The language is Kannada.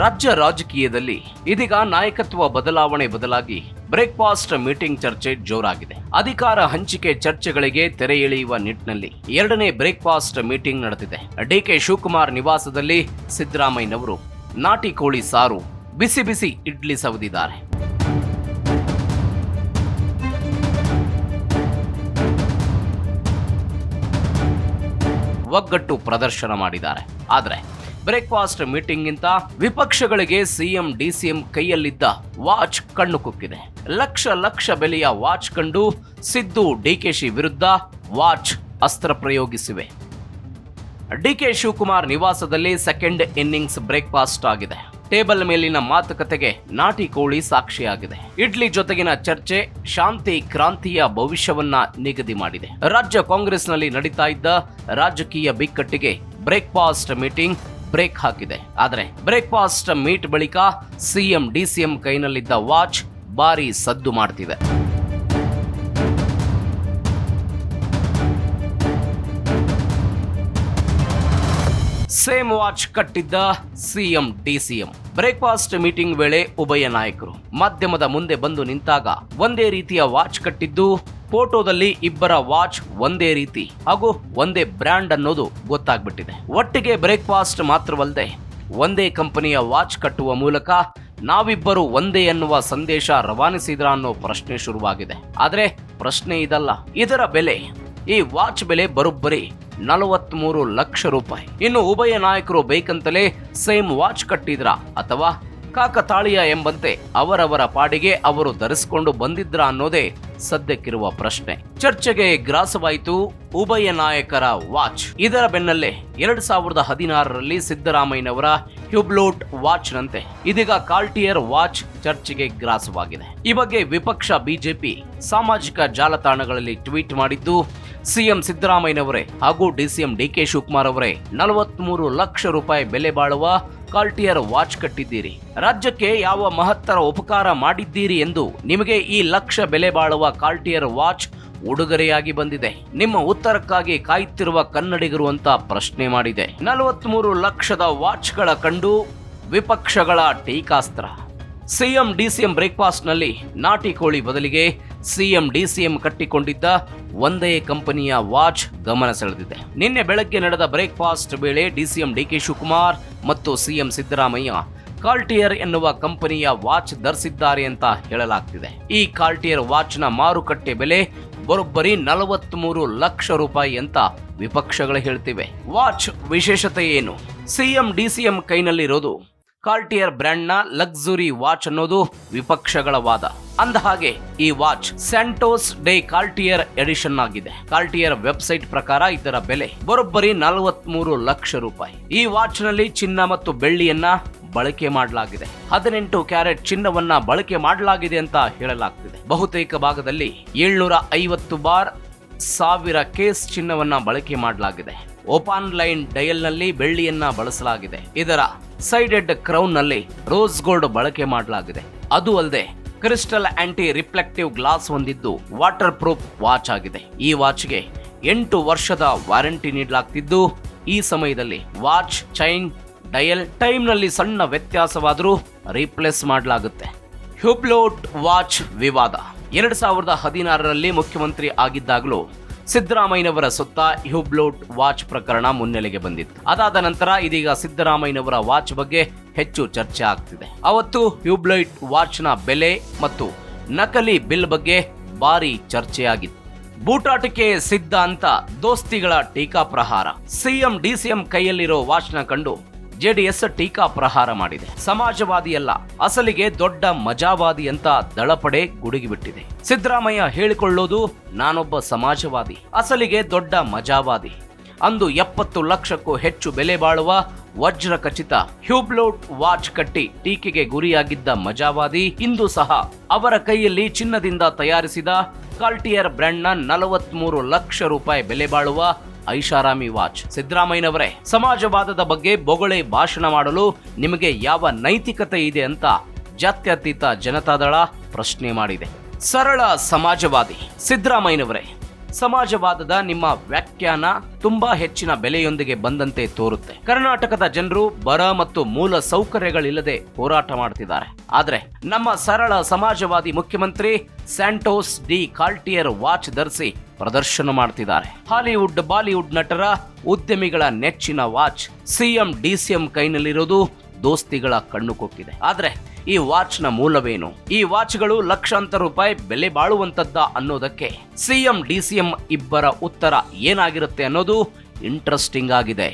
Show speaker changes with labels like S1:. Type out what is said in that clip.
S1: ರಾಜ್ಯ ರಾಜಕೀಯದಲ್ಲಿ ಇದೀಗ ನಾಯಕತ್ವ ಬದಲಾವಣೆ ಬದಲಾಗಿ ಬ್ರೇಕ್ಫಾಸ್ಟ್ ಮೀಟಿಂಗ್ ಚರ್ಚೆ ಜೋರಾಗಿದೆ. ಅಧಿಕಾರ ಹಂಚಿಕೆ ಚರ್ಚೆಗಳಿಗೆ ತೆರೆ ಎಳೆಯುವ ನಿಟ್ಟಿನಲ್ಲಿ ಎರಡನೇ ಬ್ರೇಕ್ಫಾಸ್ಟ್ ಮೀಟಿಂಗ್ ನಡೆದಿದೆ. ಡಿಕೆ ಶಿವಕುಮಾರ್ ನಿವಾಸದಲ್ಲಿ ಸಿದ್ದರಾಮಯ್ಯನವರು ನಾಟಿ ಕೋಳಿ ಸಾರು ಬಿಸಿ ಬಿಸಿ ಇಡ್ಲಿ ಸವದಿದ್ದಾರೆ. ಒಗ್ಗಟ್ಟು ಪ್ರದರ್ಶನ ಮಾಡಿದ್ದಾರೆ. ಆದರೆ ಬ್ರೇಕ್ಫಾಸ್ಟ್ ಮೀಟಿಂಗ್ಗಿಂತ ವಿಪಕ್ಷಗಳಿಗೆ ಸಿಎಂ, ಡಿಸಿಎಂ ಕೈಯಲ್ಲಿದ್ದ ವಾಚ್ ಕಣ್ಣು ಕುಕ್ಕಿದೆ. ಲಕ್ಷ ಲಕ್ಷ ಬೆಲೆಯ ವಾಚ್ ಕಂಡು ಸಿದ್ದು ಡಿಕೆಶಿ ವಿರುದ್ಧ ವಾಚ್ ಅಸ್ತ್ರ ಪ್ರಯೋಗಿಸಿವೆ. ಡಿಕೆ ಶಿವಕುಮಾರ್ ನಿವಾಸದಲ್ಲಿ ಸೆಕೆಂಡ್ ಇನ್ನಿಂಗ್ಸ್ ಬ್ರೇಕ್ಫಾಸ್ಟ್ ಆಗಿದೆ. ಟೇಬಲ್ ಮೇಲಿನ ಮಾತುಕತೆಗೆ ನಾಟಿ ಕೋಳಿ ಸಾಕ್ಷಿಯಾಗಿದೆ. ಇಡ್ಲಿ ಜೊತೆಗಿನ ಚರ್ಚೆ ಶಾಂತಿ ಕ್ರಾಂತಿಯ ಭವಿಷ್ಯವನ್ನ ನಿಗದಿ ಮಾಡಿದೆ. ರಾಜ್ಯ ಕಾಂಗ್ರೆಸ್ನಲ್ಲಿ ನಡೀತಾ ಇದ್ದ ರಾಜಕೀಯ ಬಿಕ್ಕಟ್ಟಿಗೆ ಬ್ರೇಕ್ಫಾಸ್ಟ್ ಮೀಟಿಂಗ್ ಬ್ರೇಕ್ ಹಾಕಿದೆ. ಆದರೆ ಬ್ರೇಕ್ಫಾಸ್ಟ್ ಮೀಟ್ ಬಳಿಕ ಸಿಎಂ, ಡಿಸಿಎಂ ಕೈನಲ್ಲಿದ್ದ ವಾಚ್ ಭಾರಿ ಸದ್ದು ಮಾಡ್ತಿದೆ. ಸೇಮ್ ವಾಚ್ ಕಟ್ಟಿದ್ದ ಸಿಎಂ, ಡಿಸಿಎಂ. ಬ್ರೇಕ್ಫಾಸ್ಟ್ ಮೀಟಿಂಗ್ ವೇಳೆ ಉಭಯ ನಾಯಕರು. ಮಾಧ್ಯಮದ ಮುಂದೆ ಬಂದು ನಿಂತಾಗ ಒಂದೇ ರೀತಿಯ ವಾಚ್ ಕಟ್ಟಿದ್ದು ಫೋಟೋದಲ್ಲಿ ಇಬ್ಬರ ವಾಚ್ ಒಂದೇ ರೀತಿ ಹಾಗೂ ಒಂದೇ ಬ್ರ್ಯಾಂಡ್ ಅನ್ನೋದು ಗೊತ್ತಾಗ್ಬಿಟ್ಟಿದೆ. ಒಟ್ಟಿಗೆ ಬ್ರೇಕ್ಫಾಸ್ಟ್ ಮಾತ್ರವಲ್ಲದೆ ಒಂದೇ ಕಂಪನಿಯ ವಾಚ್ ಕಟ್ಟುವ ಮೂಲಕ ನಾವಿಬ್ಬರು ಒಂದೇ ಎನ್ನುವ ಸಂದೇಶ ರವಾನಿಸಿದ್ರ ಅನ್ನೋ ಪ್ರಶ್ನೆ ಶುರುವಾಗಿದೆ. ಆದರೆ ಪ್ರಶ್ನೆ ಇದಲ್ಲ, ಇದರ ಬೆಲೆ. ಈ ವಾಚ್ ಬೆಲೆ ಬರೋಬ್ಬರಿ ನಲವತ್ಮೂರು ಲಕ್ಷ ರೂಪಾಯಿ. ಇನ್ನು ಉಭಯ ನಾಯಕರು ಬೇಕಂತಲೇ ಸೇಮ್ ವಾಚ್ ಕಟ್ಟಿದ್ರ ಅಥವಾ ಕಾಕತಾಳೀಯ ಎಂಬಂತೆ ಅವರವರ ಪಾಡಿಗೆ ಅವರು ಧರಿಸಿಕೊಂಡು ಬಂದಿದ್ರ ಅನ್ನೋದೇ ಸದ್ಯಕ್ಕಿರುವ ಪ್ರಶ್ನೆ. ಚರ್ಚೆಗೆ ಗ್ರಾಸವಾಯಿತು, ಉಭಯ ನಾಯಕರ ವಾಚ್. ಇದರ ಬೆನ್ನಲ್ಲೇ ಎರಡ್ ಸಾವಿರದ ಹದಿನಾರರಲ್ಲಿ ಸಿದ್ದರಾಮಯ್ಯನವರ ಹ್ಯೂಬ್ಲೋಟ್ ವಾಚ್ ನಂತೆ ಇದೀಗ ಕಾಲ್ಟಿಯರ್ ವಾಚ್ ಚರ್ಚೆಗೆ ಗ್ರಾಸವಾಗಿದೆ. ಈ ಬಗ್ಗೆ ವಿಪಕ್ಷ ಬಿಜೆಪಿ ಸಾಮಾಜಿಕ ಜಾಲತಾಣಗಳಲ್ಲಿ ಟ್ವೀಟ್ ಮಾಡಿದ್ದು, ಸಿಎಂ ಸಿದ್ದರಾಮಯ್ಯನವರೇ ಹಾಗೂ ಡಿಸಿಎಂ ಡಿಕೆ ಶಿವಕುಮಾರ್ ಅವರೇ ನಲವತ್ಮೂರು ಲಕ್ಷ ರೂಪಾಯಿ ಬೆಲೆ ಬಾಳುವ ಕಾರ್ಟಿಯರ್ ವಾಚ್ ಕಟ್ಟಿದ್ದೀರಿ. ರಾಜ್ಯಕ್ಕೆ ಯಾವ ಮಹತ್ತರ ಉಪಕಾರ ಮಾಡಿದ್ದೀರಿ ಎಂದು ನಿಮಗೆ ಈ ಲಕ್ಷ ಬೆಲೆ ಬಾಳುವ ಕಾಲ್ಟಿಯರ್ ವಾಚ್ ಉಡುಗೊರೆಯಾಗಿ ಬಂದಿದೆ. ನಿಮ್ಮ ಉತ್ತರಕ್ಕಾಗಿ ಕಾಯುತ್ತಿರುವ ಕನ್ನಡಿಗರು ಅಂತ ಪ್ರಶ್ನೆ ಮಾಡಿದೆ. ನಲವತ್ಮೂರು ಲಕ್ಷದ ವಾಚ್ಗಳ ಕಂಡು ವಿಪಕ್ಷಗಳ ಟೀಕಾಸ್ತ್ರ. ಸಿಎಂ ಡಿಸಿಎಂ ಬ್ರೇಕ್ಫಾಸ್ಟ್ನಲ್ಲಿ ನಾಟಿ ಕೋಳಿ ಬದಲಿಗೆ ಸಿಎಂ, ಡಿಸಿಎಂ ಕಟ್ಟಿಕೊಂಡಿದ್ದ ಒಂದೇ ಕಂಪನಿಯ ವಾಚ್ ಗಮನ ಸೆಳೆದಿದೆ. ನಿನ್ನೆ ಬೆಳಗ್ಗೆ ನಡೆದ ಬ್ರೇಕ್ಫಾಸ್ಟ್ ವೇಳೆ ಡಿಸಿಎಂ ಡಿಕೆ ಶಿವಕುಮಾರ್ ಮತ್ತು ಸಿಎಂ ಸಿದ್ದರಾಮಯ್ಯ ಕಾರ್ಟಿಯರ್ ಎನ್ನುವ ಕಂಪನಿಯ ವಾಚ್ ಧರಿಸಿದ್ದಾರೆ ಅಂತ ಹೇಳಲಾಗ್ತಿದೆ. ಈ ಕಾರ್ಟಿಯರ್ ವಾಚ್ನ ಮಾರುಕಟ್ಟೆ ಬೆಲೆ ಬರೋಬ್ಬರಿ ನಲವತ್ತ್ಮೂರು ಲಕ್ಷ ರೂಪಾಯಿ ಅಂತ ವಿಪಕ್ಷಗಳು ಹೇಳ್ತಿವೆ. ವಾಚ್ ವಿಶೇಷತೆ ಏನು? ಸಿಎಂ, ಡಿಸಿಎಂ ಕೈನಲ್ಲಿರೋದು ಕಾರ್ಟಿಯರ್ ಬ್ರ್ಯಾಂಡ್ನ ಲಕ್ಸುರಿ ವಾಚ್ ಅನ್ನೋದು ವಿಪಕ್ಷಗಳ ವಾದ. ಅಂದ ಹಾಗೆ ಈ watch Santos de Cartier edition ಆಗಿದೆ. ಕಾರ್ಟಿಯರ್ ವೆಬ್ಸೈಟ್ ಪ್ರಕಾರ ಇದರ ಬೆಲೆ ಬರೋಬ್ಬರಿ ನಲವತ್ಮೂರು ಲಕ್ಷ ರೂಪಾಯಿ. ಈ ವಾಚ್ನಲ್ಲಿ ಚಿನ್ನ ಮತ್ತು ಬೆಳ್ಳಿಯನ್ನ ಬಳಕೆ ಮಾಡಲಾಗಿದೆ. ಹದಿನೆಂಟು ಕ್ಯಾರೆಟ್ ಚಿನ್ನವನ್ನ ಬಳಕೆ ಮಾಡಲಾಗಿದೆ ಅಂತ ಹೇಳಲಾಗ್ತಿದೆ. ಬಹುತೇಕ ಭಾಗದಲ್ಲಿ ಏಳ್ನೂರ ಐವತ್ತು ಬಾರ್ ಸಾವಿರ ಕೇಸ್ ಚಿನ್ನವನ್ನ ಬಳಕೆ ಮಾಡಲಾಗಿದೆ. ಓಪನ್ ಲೈನ್ ಡಯಲ್ನಲ್ಲಿ ಬೆಳ್ಳಿಯನ್ನ ಬಳಸಲಾಗಿದೆ. ಇದರ ಸೈಡೆಡ್ ಕ್ರೌನ್ನಲ್ಲಿ ರೋಸ್ ಗೋಲ್ಡ್ ಬಳಕೆ ಮಾಡಲಾಗಿದೆ. ಅದು ಅಲ್ಲದೆ, ಕ್ರಿಸ್ಟಲ್ ಆಂಟಿ ರಿಫ್ಲೆಕ್ಟಿವ್ ಗ್ಲಾಸ್ ಹೊಂದಿದ್ದು ವಾಟರ್ ಪ್ರೂಫ್ ವಾಚ್ ಆಗಿದೆ. ಈ ವಾಚ್ಗೆ ಎಂಟು ವರ್ಷದ ವಾರಂಟಿ ನೀಡಲಾಗ್ತಿದ್ದು, ಈ ಸಮಯದಲ್ಲಿ ವಾಚ್ ಚೈನ್ ಡಯಲ್ ಟೈಮ್ನಲ್ಲಿ ಸಣ್ಣ ವ್ಯತ್ಯಾಸವಾದರೂ ರೀಪ್ಲೇಸ್ ಮಾಡಲಾಗುತ್ತೆ. ಹ್ಯೂಬ್ಲೋಟ್ ವಾಚ್ ವಿವಾದ. ಎರಡು ಸಾವಿರದ ಹದಿನಾರರಲ್ಲಿ ಮುಖ್ಯಮಂತ್ರಿ ಆಗಿದ್ದಾಗಲೂ ಸಿದ್ದರಾಮಯ್ಯನವರ ಸುತ್ತ ಹ್ಯೂಬ್ಲೋಟ್ ವಾಚ್ ಪ್ರಕರಣ ಮುನ್ನೆಲೆಗೆ ಬಂದಿತ್ತು. ಅದಾದ ನಂತರ ಇದೀಗ ಸಿದ್ದರಾಮಯ್ಯನವರ ವಾಚ್ ಬಗ್ಗೆ ಹೆಚ್ಚು ಚರ್ಚೆ ಆಗ್ತಿದೆ. ಅವತ್ತು ಹ್ಯೂಬ್ಲೈಟ್ ವಾಚ್ನ ಬೆಲೆ ಮತ್ತು ನಕಲಿ ಬಿಲ್ ಬಗ್ಗೆ ಭಾರಿ ಚರ್ಚೆಯಾಗಿತ್ತು. ಬೂಟಾಟಿಕೆ ಸಿದ್ಧ ಅಂತ ದೋಸ್ತಿಗಳ ಟೀಕಾ ಪ್ರಹಾರ. ಸಿಎಂ, ಡಿಸಿಎಂ ಕೈಯಲ್ಲಿರೋ ವಾಚ್ನ ಕಂಡು ಜೆಡಿಎಸ್ ಟೀಕಾ ಪ್ರಹಾರ ಮಾಡಿದೆ. ಸಮಾಜವಾದಿಯಲ್ಲ, ಅಸಲಿಗೆ ದೊಡ್ಡ ಮಜಾವಾದಿ ಅಂತ ದಳಪಡೆ ಗುಡುಗಿಬಿಟ್ಟಿದೆ. ಸಿದ್ದರಾಮಯ್ಯ ಹೇಳಿಕೊಳ್ಳೋದು, ನಾನೊಬ್ಬ ಸಮಾಜವಾದಿ, ಅಸಲಿಗೆ ದೊಡ್ಡ ಮಜಾವಾದಿ. ಅಂದು ಎಪ್ಪತ್ತು ಲಕ್ಷಕ್ಕೂ ಹೆಚ್ಚು ಬೆಲೆ ಬಾಳುವ ವಜ್ರ ಖಚಿತ ಹ್ಯೂಬ್ಲೋಟ್ ವಾಚ್ ಕಟ್ಟಿ ಟೀಕೆಗೆ ಗುರಿಯಾಗಿದ್ದ ಮಜಾವಾದಿ, ಇಂದು ಸಹ ಅವರ ಕೈಯಲ್ಲಿ ಚಿನ್ನದಿಂದ ತಯಾರಿಸಿದ ಕಾಲ್ಟಿಯರ್ ಬ್ರ್ಯಾಂಡ್ನ ನಲವತ್ಮೂರು ಲಕ್ಷ ರೂಪಾಯಿ ಬೆಲೆ ಬಾಳುವ ಐಷಾರಾಮಿ ವಾಚ್. ಸಿದ್ದರಾಮಯ್ಯನವರೇ, ಸಮಾಜವಾದದ ಬಗ್ಗೆ ಬೊಗಳೆ ಭಾಷಣ ಮಾಡಲು ನಿಮಗೆ ಯಾವ ನೈತಿಕತೆ ಇದೆ ಅಂತ ಜಾತ್ಯತೀತ ಜನತಾದಳ ಪ್ರಶ್ನೆ ಮಾಡಿದೆ. ಸರಳ ಸಮಾಜವಾದಿ ಸಿದ್ದರಾಮಯ್ಯನವರೇ, ಸಮಾಜವಾದದ ನಿಮ್ಮ ವ್ಯಾಖ್ಯಾನ ತುಂಬಾ ಹೆಚ್ಚಿನ ಬೆಲೆಯೊಂದಿಗೆ ಬಂದಂತೆ ತೋರುತ್ತೆ. ಕರ್ನಾಟಕದ ಜನರು ಬರ ಮತ್ತು ಮೂಲ ಸೌಕರ್ಯಗಳಿಲ್ಲದೆ ಹೋರಾಟ ಮಾಡ್ತಿದ್ದಾರೆ. ಆದರೆ ನಮ್ಮ ಸರಳ ಸಮಾಜವಾದಿ ಮುಖ್ಯಮಂತ್ರಿ ಸ್ಯಾಂಟೋಸ್ ಡಿ ಕಾಲ್ಟಿಯರ್ ವಾಚ್ ಧರಿಸಿ ಪ್ರದರ್ಶನ ಮಾಡ್ತಿದ್ದಾರೆ. ಹಾಲಿವುಡ್, ಬಾಲಿವುಡ್ ನಟರ ಉದ್ಯಮಿಗಳ ನೆಚ್ಚಿನ ವಾಚ್ ಸಿಎಂ, ಡಿಸಿಎಂ ಕೈನಲ್ಲಿರೋದು ದೋಸ್ತಿಗಳ ಕಣ್ಣು ಕೊಟ್ಟಿದೆ ಆದರೆ ಈ ವಾಚ್ನ ಮೂಲವೇನು? ಈ ವಾಚ್ಗಳು ಲಕ್ಷಾಂತರ ರೂಪಾಯಿ ಬೆಲೆ ಬಾಳುವಂತದ್ದ ಅನ್ನೋದಕ್ಕೆ ಸಿಎಂ, ಡಿಸಿಎಂ ಇಬ್ಬರ ಉತ್ತರ ಏನಾಗಿರುತ್ತೆ ಅನ್ನೋದು ಇಂಟ್ರೆಸ್ಟಿಂಗ್ ಆಗಿದೆ.